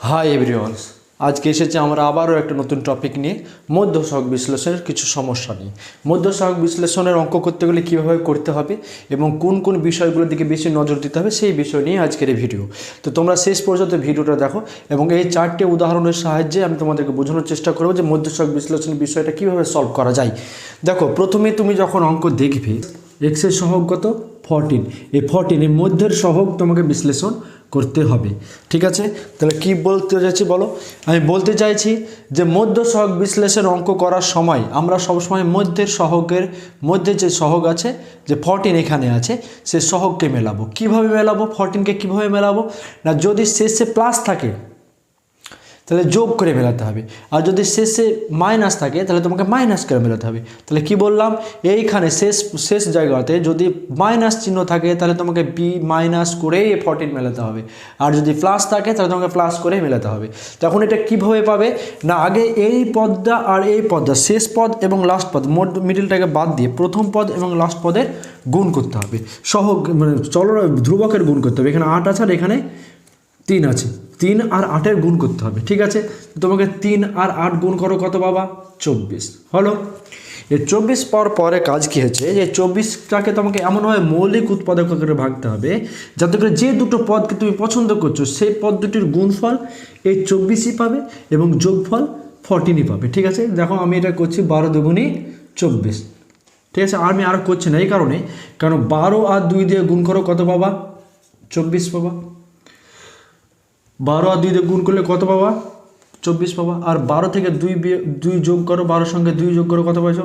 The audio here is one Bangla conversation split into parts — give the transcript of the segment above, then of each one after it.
হাই এভরিওয়ানস আজকে এসেছে আমরা আবারও একটা নতুন টপিক নিয়ে মধ্য সহগ বিশ্লেষণের কিছু সমস্যা নিয়ে। মধ্য সহগ বিশ্লেষণের অঙ্ক করতে গেলে কীভাবে করতে হবে এবং কোন কোন বিষয়গুলোর দিকে বেশি নজর দিতে হবে সেই বিষয় নিয়ে আজকের এই ভিডিও তো তোমরা শেষ পর্যন্ত ভিডিওটা দেখো এবং এই চারটে উদাহরণের সাহায্যে আমি তোমাদেরকে বোঝানোর চেষ্টা করব যে মধ্য সহগ বিশ্লেষণ বিষয়টা কীভাবে সলভ করা যায়। দেখো, প্রথমে তুমি যখন অঙ্ক দেখবে এক্সের সহগ কত? ফরটিন এই ফরটিন এর মধ্যের সহগ তোমাকে বিশ্লেষণ করতে হবে। ঠিক আছে? তাহলে কি বলতে চাইছি বলো? আমি বলতে চাইছি যে মধ্য সহগ বিশ্লেষণ অঙ্ক করার সময় আমরা সবসময় মধ্যের সহগের মধ্যে যে সহগ আছে, যে ফরটিন এখানে আছে, সে সহগকে মেলাবো। কীভাবে মেলাবো? ফরটিনকে কীভাবে মেলাবো? না, যদি শেষে প্লাস থাকে তাহলে যোগ করে মেলাতে হবে। আর যদি শেষে মাইনাস থাকে, তাহলে তোমাকে মাইনাস করে মেলাতে হবে। তাহলে কি বললাম? এইখানে শেষ শেষ জায়গাতে যদি মাইনাস চিহ্ন থাকে, তাহলে তোমাকে বি মাইনাস করেই ফর্টিন মেলাতে হবে। আর যদি প্লাস থাকে, তাহলে তোমাকে প্লাস করে মেলাতে হবে। তখন এটা কীভাবে পাবে? না, আগে এই পদটা আর এই পদটা, শেষ পদ এবং লাস্ট পদ, মোট মিডিলটাকে বাদ দিয়ে প্রথম পদ এবং লাস্ট পদের গুণ করতে হবে। সহ মানে চলো ধ্রুবকের গুণ করতে হবে। এখানে আট আছে আর এখানে তিন আছে। তিন আর আটের গুণ করতে হবে, ঠিক আছে? তোমাকে তিন আর আট গুণ করো কত বাবা? চব্বিশ। হলো? এই চব্বিশ পর পরে কাজ কী হচ্ছে? যে চব্বিশটাকে তোমাকে এমনভাবে মৌলিক উৎপাদক করে ভাগতে হবে, যাতে করে যে দুটো পদকে তুমি পছন্দ করছ, সেই পদ দুটির গুণফল এই চব্বিশই পাবে এবং যোগফল ফর্টিনই পাবে, ঠিক আছে? দেখো আমি এটা করছি বারো দুগুণই চব্বিশ, ঠিক আছে? আর আমি আর করছি না এই কারণে, কারণ বারো আর দুই দিয়ে গুণ করো কত পাবা চব্বিশ পাবা বারো আর দুই দিয়ে গুণ করলে কত পাবা? চব্বিশ পাবা। আর বারো থেকে দুই দুই যোগ করো, বারোর সঙ্গে দুই যোগ করো, কত পাইছো?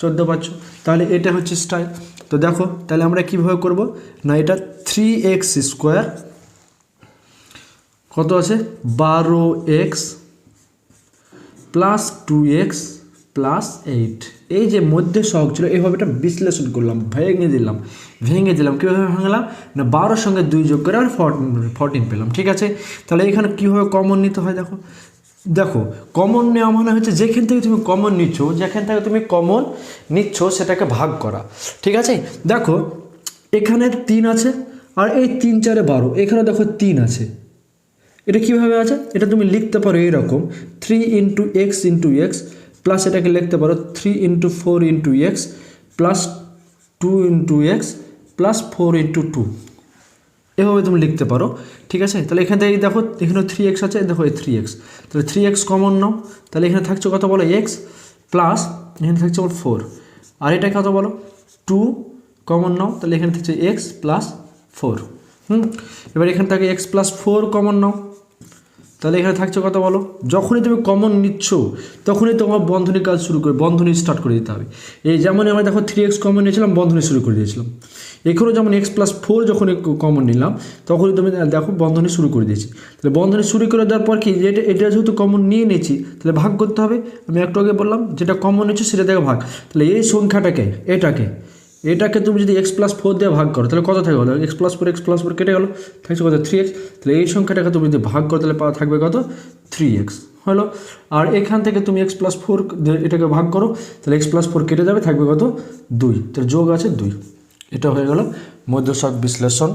চোদ্দ পাচ্ছ তাহলে এটা হচ্ছে স্টাইল তো দেখো, তাহলে আমরা কীভাবে করব? না, এটা থ্রি এক্স স্কোয়ার কত আছে? বারো x plus two x plus eight এই যে মধ্যে সহগ ছিল এইভাবে এটা বিশ্লেষণ করলাম, ভেঙে দিলাম। ভেঙে দিলাম, কীভাবে ভাঙলাম? না, বারোর সঙ্গে দুই যোগ করে আর ফোরটিন ফোরটিন পেলাম, ঠিক আছে? তাহলে এখানে কীভাবে কমন নিতে হয়, দেখো? দেখো কমন নেওয়া মানে হচ্ছে যেখান থেকে তুমি কমন নিচ্ছ, যেখান থেকে তুমি কমন নিচ্ছ, সেটাকে ভাগ করা, ঠিক আছে? দেখো, এখানে তিন আছে, আর এই তিন, চারে বারো, এখানে দেখো তিন আছে। এটা কীভাবে আছে? এটা তুমি লিখতে পারো এইরকম three into x into x plus এটাকে লিখতে পারো three into four into x plus two into x plus four into two এভাবে তুমি লিখতে পারো, ঠিক আছে? তাহলে এখান থেকে দেখো এখানে থ্রি এক্স আছে, দেখো এই থ্রি এক্স তাহলে থ্রি এক্স কমন নাও। তাহলে এখানে থাকছে কত বলো? এক্স প্লাস এখানে থাকছে বলো ফোর আর এটা কত বলো? টু কমন নাও। তাহলে এখানে থাকছে এক্স প্লাস ফোর হুম? এবার এখান থেকে এক্স প্লাস ফোর কমন নাও। তাহলে এখানে থাকছে কথা বলো। যখনই তুমি কমন নিচ্ছ, তখনই তোমার বন্ধনী কাজ শুরু করে, বন্ধনী স্টার্ট করে দিতে হবে। এই যেমন আমরা দেখো থ্রি এক্স কমন নিয়েছিলাম, বন্ধনী শুরু করে দিয়েছিলাম। এখানেও যেমন এক্স প্লাস ফোর যখন কমন নিলাম, তখনই তুমি দেখো বন্ধনী শুরু করে দিয়েছি। তাহলে বন্ধনী শুরু করে দেওয়ার পর কি এটা এটা যেহেতু কমন নিয়ে নিয়েছি, তাহলে ভাগ করতে হবে। আমি একটু আগে বললাম, যেটা কমন নিচ্ছ সেটা থেকে ভাগ। তাহলে এই সংখ্যাটাকে, এটাকে এটাকে তুমি যদি এক্স প্লাস ফোর দিয়ে ভাগ করো, তাহলে কত থাকে গেলো x plus four x plus four কেটে গেলো। থাকছে কত? থ্রি এক্স তাহলে এই সংখ্যাটাকে তুমি যদি ভাগ করো, তাহলে থাকবে কত? থ্রি এক্স হলো? আর এখান থেকে তুমি এক্স প্লাস ফোর এটাকে ভাগ করো, তাহলে এক্স প্লাস ফোর কেটে যাবে, থাকবে কত? দুই। তাহলে যোগ আছে দুই। এটা হয়ে গেল মধ্যশক বিশ্লেষণ।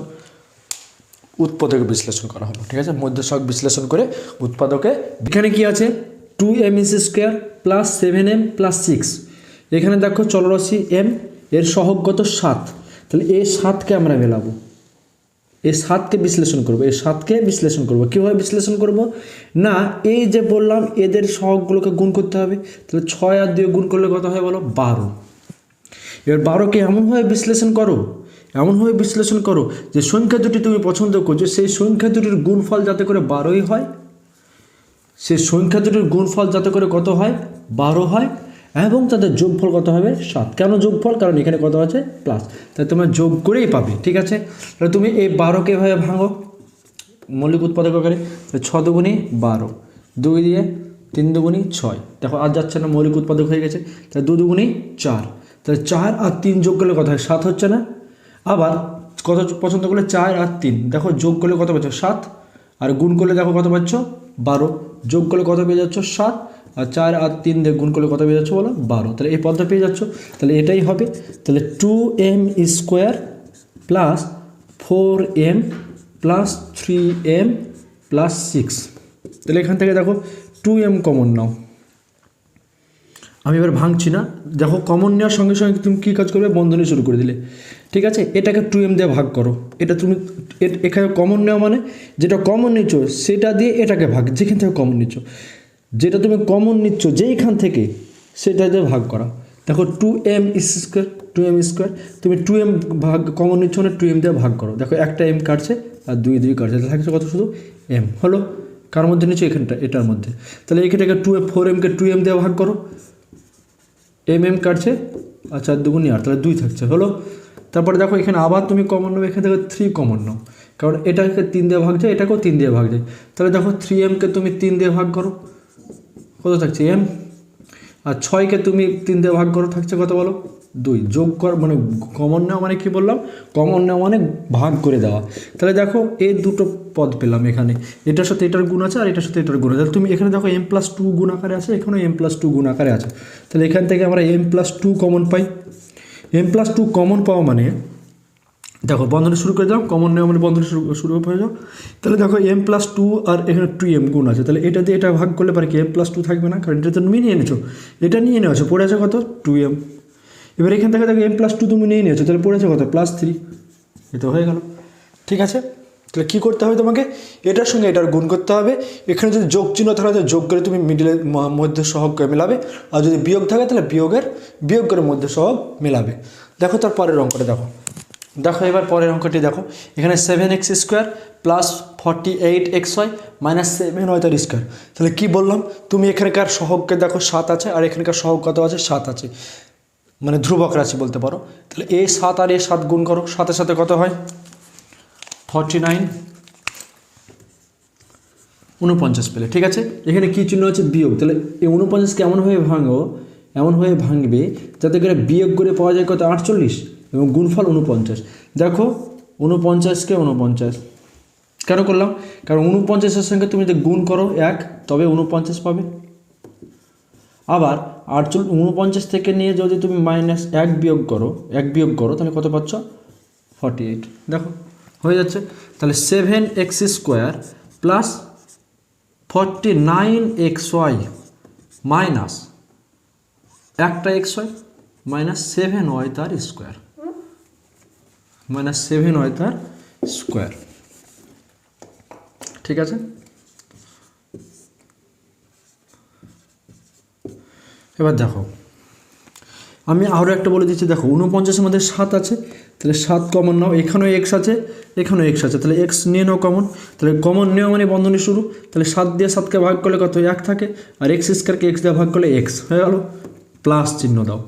উৎপাদকে বিশ্লেষণ করা হলো, ঠিক আছে? মধ্যশক বিশ্লেষণ করে উৎপাদকে এখানে কি আছে? Two m is square plus seven m plus six এখানে দেখো চলরাশি এম এর সহগত সাত। তাহলে এই সাতকে আমরা মেলাবো। এই সাতকে বিশ্লেষণ করব। এই সাতকে বিশ্লেষণ করব। কীভাবে বিশ্লেষণ করব? না, এই যে বললাম, এদের সহগগুলোকে গুণ করতে হবে। তাহলে ছয় আর দিয়ে গুণ করলে কত হয় বলো? বারো। এবার বারোকে এমনভাবে বিশ্লেষণ করো, এমনভাবে বিশ্লেষণ করো যে সংখ্যা দুটি তুমি পছন্দ করছ, সেই সংখ্যা দুটির গুণফল যাতে করে বারোই হয়, সেই সংখ্যা দুটির গুণফল যাতে করে কত হয়? বারো হয়। এবং তাদের যোগফল কত হবে? সাত। কেন যোগফল? কারণ এখানে কত আছে? প্লাস তাই তোমরা যোগ করেই পাবে, ঠিক আছে? তাহলে তুমি এই বারোকে এভাবে ভাঙো? মৌলিক উৎপাদক তাহলে ছ দুগুণি বারো। দুই দিয়ে তিন দুগুণি ছয়। দেখো আর যাচ্ছে না, মৌলিক উৎপাদক হয়ে গেছে। তাহলে দু দুগুণি চার। তাহলে চার আর তিন যোগ করলে কত হয়? সাত হচ্ছে না? আবার কত পছন্দ করলে চার আর তিন। দেখো, যোগ করলে কত পাচ্ছ? সাত। আর গুণ করলে দেখো কত পাচ্ছ? বারো। যোগ করলে কত পেয়ে যাচ্ছ? সাত। আর চার আর তিন দিয়ে গুণ করলে কত পেয়ে যাচ্ছ বলো? বারো। তাহলে এই পদটা পেয়ে যাচ্ছ। তাহলে এটাই হবে। তাহলে two m square plus four m plus three m plus six তাহলে এখান থেকে দেখো টু এম কমন নাও। আমি এবার ভাঙছি না। দেখো কমন নেওয়ার সঙ্গে সঙ্গে তুমি কী কাজ করবে? বন্ধনী শুরু করে দিলে। ঠিক আছে? এটাকে টু এম দিয়ে ভাগ করো। এটা তুমি এখানে কমন নেওয়া মানে যেটা কমন নিচ্ছ, সেটা দিয়ে এটাকে ভাগ। যেখান থেকে কমন নিচ্ছ। যেটা তুমি কমন নিচ্ছ, যেইখান থেকে সেটা দিয়ে ভাগ করা। দেখো two m square two m square তুমি টু এম ভাগ কমন নিচ্ছ না টু এম দিয়ে ভাগ করো। দেখো একটা এম কাটছে আর দুই দুই কাটছে থাকছে কত শুধু এম হলো? কার মধ্যে নিচ্ছ? এখানটা, এটার মধ্যে। তাহলে এখানটাকে টু এম ফোর এমকে টু এম দিয়ে ভাগ করো। এম এম কাটছে আর চার দুগুণি আট তাহলে দুই থাকছে, হলো? তারপরে দেখো এখানে আবার তুমি কমন নেবে, এখান থেকে থ্রি কমন নাও। কারণ এটাকে তিন দিয়ে ভাগ যায়, এটাকেও তিন দিয়ে ভাগ যায়। তাহলে দেখো থ্রি এমকে তুমি তিন দিয়ে ভাগ করো। কত থাকছে? এম? আর ছয়কে তুমি তিন দিয়ে ভাগ করো, থাকছে কত বলো? দুই। যোগ কর মানে কমন নেওয়া মানে কি বললাম? কমন নেওয়া মানে ভাগ করে দেওয়া। তাহলে দেখো এই দুটো পদ পেলাম এখানে। এটার সাথে এটার গুণ আছে, আর এটার সাথে এটার গুণ আছে। তুমি এখানে দেখো এম প্লাস টু গুণ আকারে আছে, এখানেও এম প্লাস টু গুণ আকারে আছে। তাহলে এখান থেকে আমরা এম প্লাস টু কমন পাই। এম প্লাস টু কমন পাওয়া মানে দেখো, বন্ধনী শুরু করে দাও কমন নেওয়া মানে বন্ধনী শুরু শুরু হয়ে যাও তাহলে দেখো এম প্লাস টু আর এখানে টু এম গুণ আছে। তাহলে এটা দিয়ে এটা ভাগ করলে পারে কি এম প্লাস টু থাকবে না, কারণ এটা তো তুমি নিয়ে নিয়েছো। এটা নিয়ে নেওয়া পড়ে আছে কত? টু এম এবার এখান থেকে দেখো এম প্লাস টু তুমি নিয়ে নিয়েছো, তাহলে পড়েছে কত? প্লাস থ্রি এটা হয়ে গেল। ঠিক আছে? তাহলে কী করতে হবে তোমাকে? এটার সঙ্গে এটার গুণ করতে হবে। এখানে যদি যোগ চিহ্ন থাকে, তাহলে যোগ করে তুমি মিডিলের মধ্যে সহগকে মেলাবে। আর যদি বিয়োগ থাকে, তাহলে বিয়োগের বিয়োগ করে মধ্যে সহগ মেলাবে। দেখো তার পরের অঙ্কটা দেখো। দেখো এবার পরের অঙ্কটি দেখো। এখানে seven x square plus forty eight x y minus seven y square তাহলে কী বললাম? তুমি এখানকার সহগকে দেখো সাত আছে, আর এখানকার সহগ কত আছে? সাত আছে। মানে ধ্রুবক রাশি বলতে পারো। তাহলে এ সাত আর এ সাত গুণ করো, সাথে সাথে কত হয়? ফর্টি নাইন উনপঞ্চাশ পেলে, ঠিক আছে? এখানে কী চিহ্ন আছে? বিয়োগ। তাহলে এই উনপঞ্চাশকে এমনভাবে ভাঙো এমনভাবে ভাঙবে, যাতে করে বিয়োগ করে পাওয়া যায় কত? আটচল্লিশ। এবং গুণফল উনপঞ্চাশ দেখো উনপঞ্চাশকে উনপঞ্চাশ কেন করলাম? কারণ উনপঞ্চাশের সঙ্গে তুমি যদি গুণ করো এক, তবে উনপঞ্চাশ পাবে। আবার আটচল্লিশ উনপঞ্চাশ থেকে নিয়ে যদি তুমি মাইনাস এক বিয়োগ করো, এক বিয়োগ করো, তাহলে কত পাচ্ছ? ফর্টি এইট দেখো, হয়ে যাচ্ছে। তাহলে seven x square plus forty nine x y minus একটা x y minus seven y তার স্কোয়ার মাইনাস সেভেন ওয়াই তার স্কোয়ার ঠিক আছে? এবার দেখো, আমি আরও একটা বলে দিচ্ছি, দেখো উনপঞ্চাশের মধ্যে সাত আছে, তাহলে সাত কমন নাও, এখানেও এক্স আছে, এখানেও এক্স আছে, তাহলে এক্স নিয়ে নাও কমন তাহলে কমন নেওয়া মানে বন্ধনী শুরু, তাহলে সাত দিয়ে সাতকে ভাগ করলে কত এক থাকে, আর এক্স স্কোয়ারকে এক্স দিয়ে ভাগ করলে এক্স হয়ে গেল প্লাস চিহ্ন দাও।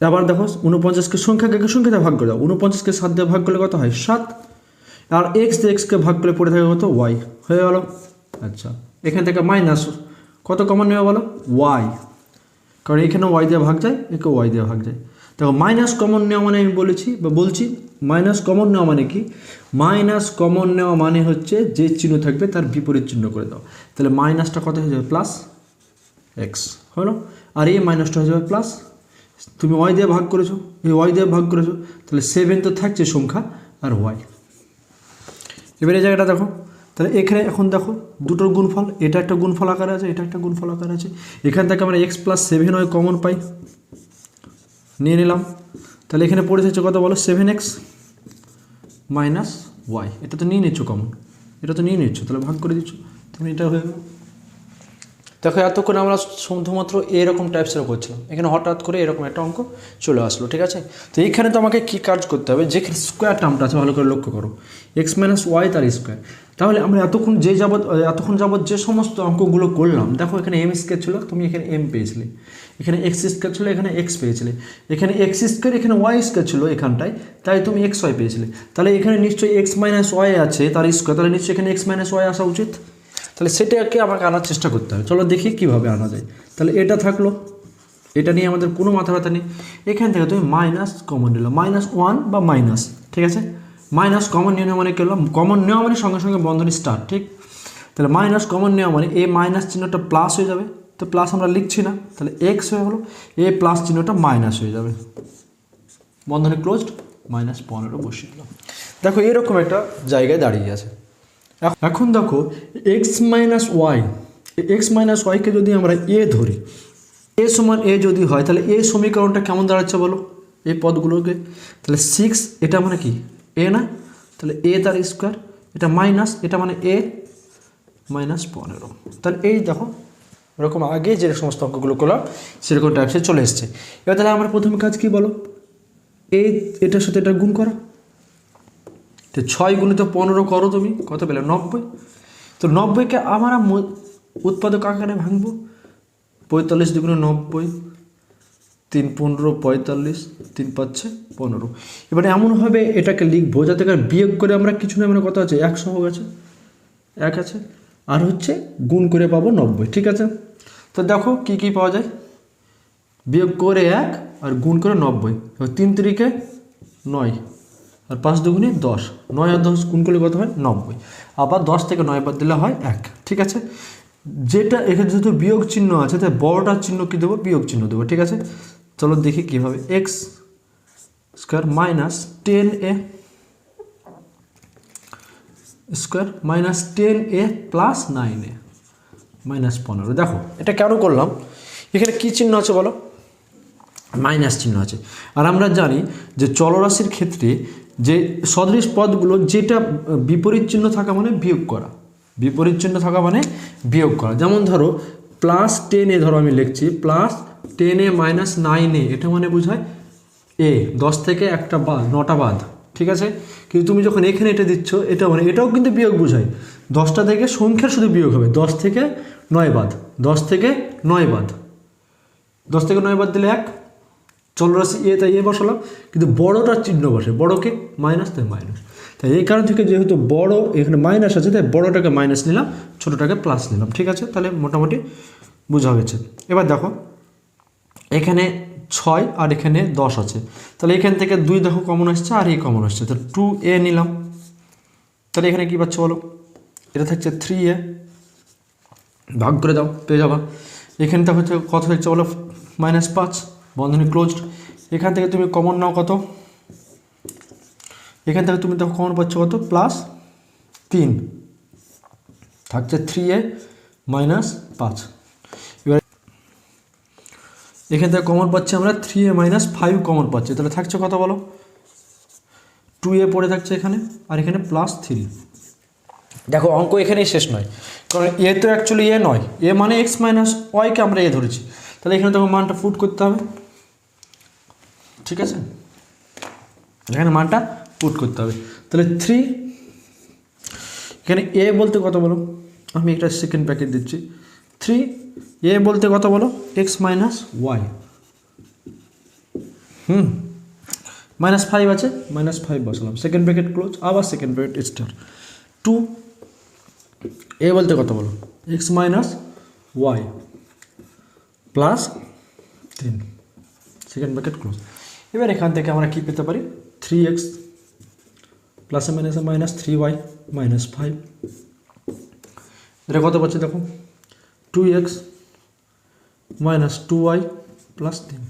আবার দেখো উনপঞ্চাশকে সংখ্যাকে সংখ্যা দিয়ে ভাগ করে দাও। উনপঞ্চাশকে সাত দিয়ে ভাগ করলে কত হয়? সাত। আর এক্স দিয়ে এক্সকে ভাগ করলে পড়ে থাকে কত? ওয়াই হয়ে গেল। আচ্ছা। এখান থেকে মাইনাস কত কমন নেওয়া বলো? ওয়াই কারণ এখানে ওয়াই দিয়ে ভাগ যায়, একে ওয়াই দিয়ে ভাগ যায়। দেখো মাইনাস কমন নেওয়া মানে আমি বলেছি বা বলছি মাইনাস কমন নেওয়া মানে কি? মাইনাস কমন নেওয়া মানে হচ্ছে যে চিহ্ন থাকবে তার বিপরীত চিহ্ন করে দাও। তাহলে মাইনাসটা কত হয়ে যাবে? প্লাস এক্স হলো? আর এই মাইনাসটা হয়ে যাবে প্লাস তুমি ওয়াই দিয়ে ভাগ করেছ? এই ওয়াই দিয়ে ভাগ করেছ, তাহলে সেভেন তো থাকছে সংখ্যা আর ওয়াই এবার এই জায়গাটা দেখো, তাহলে এখানে এখন দেখো, দুটোর গুণফল, এটা একটা গুণফল আকারে আছে, এটা একটা গুণফল আকারে আছে। এখান থেকে আমরা x plus seven y common পাই। নিয়ে নিলাম। তাহলে এখানে পড়ে থাকছে কত বলো? সেভেন এক্স মাইনাস ওয়াই এটা তো নিয়ে নিচ্ছ কমন এটা তো নিয়ে নিচ্ছ, তাহলে ভাগ করে দিচ্ছ। তুমি এটা হয়ে দেখো, এতক্ষণ আমরা শুধুমাত্র এরকম টাইপসের করছিলাম। এখানে হঠাৎ করে এরকম একটা অঙ্ক চলে আসলো, ঠিক আছে? তো এইখানে তো আমাকে কী কাজ করতে হবে? যেখানে স্কোয়ার টার্মটা আছে, ভালো করে লক্ষ্য করো। এক্স মাইনাস ওয়াই তার স্কোয়ার তাহলে আমরা এতক্ষণ যে যাবৎ, এতক্ষণ যাবৎ যে সমস্ত অঙ্কগুলো করলাম, দেখো এখানে এম স্কোয়ার ছিল, তুমি এখানে এম পেয়েছিলে। এখানে এক্স স্কোয়ার ছিল, এখানে এক্স পেয়েছিলে। এখানে এক্স স্কোয়ার এখানে ওয়াই স্কোয়ার ছিল এখানটায়, তাই তুমি এক্স ওয়াই পেয়েছিলে। তাহলে এখানে নিশ্চয়ই এক্স মাইনাস ওয়াই আছে তার স্কোয়ার তাহলে নিশ্চয়ই এখানে এক্স মাইনাস ওয়াই আসা উচিত। তাহলে সেটাকে আমাকে আনার চেষ্টা করতে হবে। চলো দেখি কীভাবে আনা যায়। তাহলে এটা থাকল। এটা নিয়ে আমাদের কোনো মাথা ব্যথা নেই। এখান থেকে তুমি মাইনাস কমন নিলাম মাইনাস ওয়ান বা মাইনাস ঠিক আছে? মাইনাস কমন নিয়ে নেওয়া মানে কী হলো? কমন নেওয়া মানে সঙ্গে সঙ্গে বন্ধনী স্টার্ট ঠিক? তাহলে মাইনাস কমন নেওয়া মানে এ মাইনাস চিহ্নটা প্লাস হয়ে যাবে। তো প্লাস আমরা লিখছি না। তাহলে এক্স হয়ে হলো এ প্লাস চিহ্নটা মাইনাস হয়ে যাবে। বন্ধনী ক্লোজড মাইনাস পনেরো বসিয়ে দিলাম। দেখো এরকম একটা জায়গায় দাঁড়িয়ে আছে। এখন দেখো x minus y x minus ওয়াইকে যদি আমরা এ ধরি এ সমান এ যদি হয়, তাহলে এ সমীকরণটা কেমন দাঁড়াচ্ছে বলো? এই পদগুলোকে। তাহলে সিক্স এটা মানে কি? এ না? তাহলে এ তার স্কোয়ার এটা মাইনাস এটা মানে এ মাইনাস পনেরো। তাহলে এই দেখো, এরকম আগে যে সমস্ত অঙ্কগুলো করলাম, সেরকম টাইপসে চলে এসছে। এবার তাহলে আমার প্রথম কাজ কি বলো? এই এটার সাথে এটা গুণ করা। তো ছয় গুণিত পনেরো করো তুমি, কত পেলে? নব্বই? তো নব্বইকে আমরা উৎপাদক আকারে ভাঙবো। পঁয়তাল্লিশ দুগুণে নব্বই, তিন পনেরো, পঁয়তাল্লিশ, তিন পাচ্ছে পনেরো। এবারে এমনভাবে এটাকে লিখব যাতে করে বিয়োগ করে আমরা কিছু না মানে কত আছে? একশো হোক আছে। এক আছে। আর হচ্ছে গুণ করে পাবো নব্বই, ঠিক আছে? তো দেখো কি কি পাওয়া যায়। বিয়োগ করে এক আর গুণ করে নব্বই। তিন তিরিকে নয়। আর পাঁচ দুগুণে দশ। নয় আর দশ গুণ করলে কত হয়? নব্বই। আবার দশ থেকে নয় বাদ দিলে হয় এক। ঠিক আছে? যেটা এখানে যেহেতু বিয়োগ চিহ্ন আছে, তাই বড়টার চিহ্ন কী দেবো? বিয়োগ চিহ্ন দেবো। ঠিক আছে? চলো দেখি কীভাবে। X square minus ten a square minus ten a plus nine a minus পনেরো। দেখো, এটা কেন করলাম? এখানে কী চিহ্ন আছে বলো? মাইনাস চিহ্ন আছে। আর আমরা জানি যে চলরাশির ক্ষেত্রে যে সদৃশ পদগুলো যেটা বিপরীত চিহ্ন থাকা মানে বিয়োগ করা। বিপরীত চিহ্ন থাকা মানে বিয়োগ করা। যেমন ধরো প্লাস টেনে ধরো আমি লিখছি প্লাস টেন মাইনাস নাইন এটা মানে বোঝায় এ দশ থেকে একটা বাদ নটা বাদ, ঠিক আছে? কিন্তু তুমি যখন এখানে এটা দিচ্ছ, এটা মানে এটাও কিন্তু বিয়োগ বোঝায়। দশটা থেকে সংখ্যার শুধু বিয়োগ হবে। দশ থেকে নয় বাদ, দশ থেকে নয় বাদ। দশ থেকে নয় বাদ দিলে এক চলরাশি এ, তাই এ বসালাম, কিন্তু বড়টার চিহ্ন বসে, বড়কে মাইনাস তাই মাইনাস তাই এই কারণ থেকে যেহেতু বড় এখানে মাইনাস আছে, তাই বড়টাকে মাইনাস নিলাম, ছোটোটাকে প্লাস নিলাম, ঠিক আছে? তাহলে মোটামুটি বোঝা গেছে। এবার দেখো, এখানে ছয় আর এখানে দশ আছে। তাহলে এখান থেকে দুই দেখো কমন আসছে আর এই কমন আসছে। তো টু এ নিলাম। তাহলে এখানে কী পাচ্ছ বলো? এটা থাকছে থ্রি এ ভাগ করে দাও, পেয়ে যাবা। এখানে তো হচ্ছে, কত হচ্ছে বলো? মাইনাস পাঁচ। বন্ধনী ক্লোজড এখান থেকে তুমি কমন নাও কত? এখান থেকে তুমি দেখো কমন পাচ্ছ কত? প্লাস তিন। থাকছে থ্রি এ মাইনাস পাঁচ। এবার এখান থেকে কমন পাচ্ছি আমরা three a minus five common পাচ্ছি। তাহলে থাকছে কত বলো? টু এ পড়ে থাকছে এখানে, আর এখানে প্লাস থ্রি দেখো অঙ্ক এখানেই শেষ নয়। কারণ এ তো অ্যাকচুয়ালি এ নয়। এ মানে এক্স মাইনাস ওয়াইকে আমরা এ ধরেছি। তাহলে এখানে তখন মানটা ফুট করতে হবে। ঠিক আছে? এখানে মানটা পুট করতে হবে। তাহলে থ্রি এখানে এ বলতে কত বলো? আমি একটা সেকেন্ড প্যাকেট দিচ্ছি। থ্রি এ বলতে কত বলো? X minus y hmm minus five আছে মাইনাস ফাইভ বসালাম। সেকেন্ড প্যাকেট ক্লোজ আবার second bracket start two a বলতে কত বলো? এক্স মাইনাস ওয়াই প্লাস তিন সেকেন্ড প্যাকেট ক্লোজ এবার এখান থেকে আমরা কী পেতে পারি? থ্রি এক্স প্লাসে মাইনাসে minus three y minus five এটা কত পাচ্ছি দেখো? Two x minus two y plus তিন